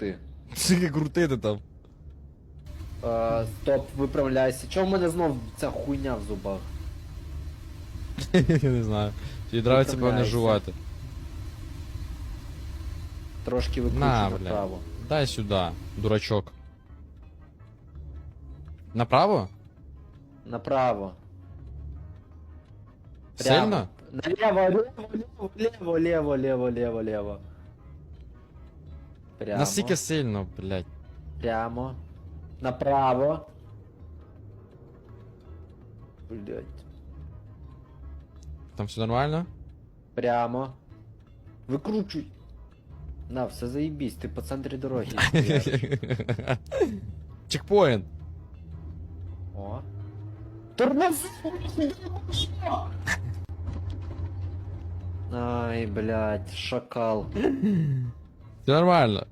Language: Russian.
Ти. Скільки крутити там. Е, стоп, виправляйся. Чого в мене знов ця хуйня в зубах? Я не знаю. Тобі нравиться певне Виправляйся. жувати. Трошки викручу На, направо. бля. Дай сюди, дурачок. Направо? Направо. Сильно? Налево, лево, лево, лево, лево, лево, лево. Прямо. Настільки сильно, блядь. Прямо. Направо. Блять. Там все нормально? Прямо. Викручуй. На, все заебись, ти по центрі дороги. Чекпоінт. О. Тормози! Ай, блядь, шакал. Все нормально.